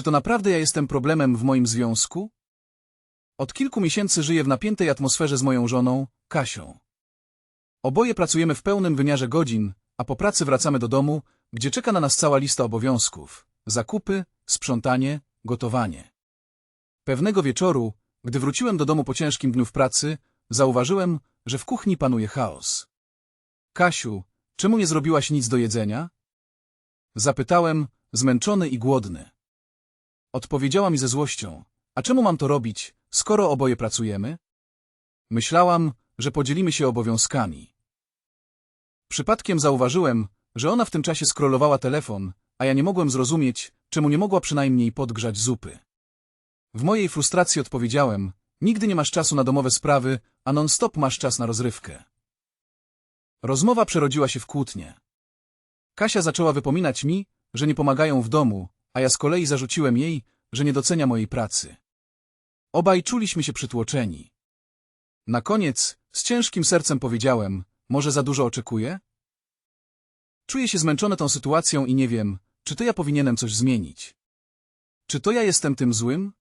czy to naprawdę ja jestem problemem w moim związku? Od kilku miesięcy żyję w napiętej atmosferze z moją żoną, Kasią. Oboje pracujemy w pełnym wymiarze godzin, a po pracy wracamy do domu, gdzie czeka na nas cała lista obowiązków. Zakupy, sprzątanie, gotowanie. Pewnego wieczoru, gdy wróciłem do domu po ciężkim dniu w pracy, zauważyłem, że w kuchni panuje chaos. Kasiu, czemu nie zrobiłaś nic do jedzenia? Zapytałem, zmęczony i głodny. Odpowiedziała mi ze złością. A czemu mam to robić, skoro oboje pracujemy? Myślałam, że podzielimy się obowiązkami. Przypadkiem zauważyłem, że ona w tym czasie scrollowała telefon, a ja nie mogłem zrozumieć, czemu nie mogła przynajmniej podgrzać zupy. W mojej frustracji odpowiedziałem, nigdy nie masz czasu na domowe sprawy, a non-stop masz czas na rozrywkę. Rozmowa przerodziła się w kłótnię. Kasia zaczęła wypominać mi, że nie pomagają w domu, a ja z kolei zarzuciłem jej, że nie docenia mojej pracy. Obaj czuliśmy się przytłoczeni. Na koniec, z ciężkim sercem powiedziałem, może za dużo oczekuję? Czuję się zmęczony tą sytuacją i nie wiem, czy to ja powinienem coś zmienić. Czy to ja jestem tym złym?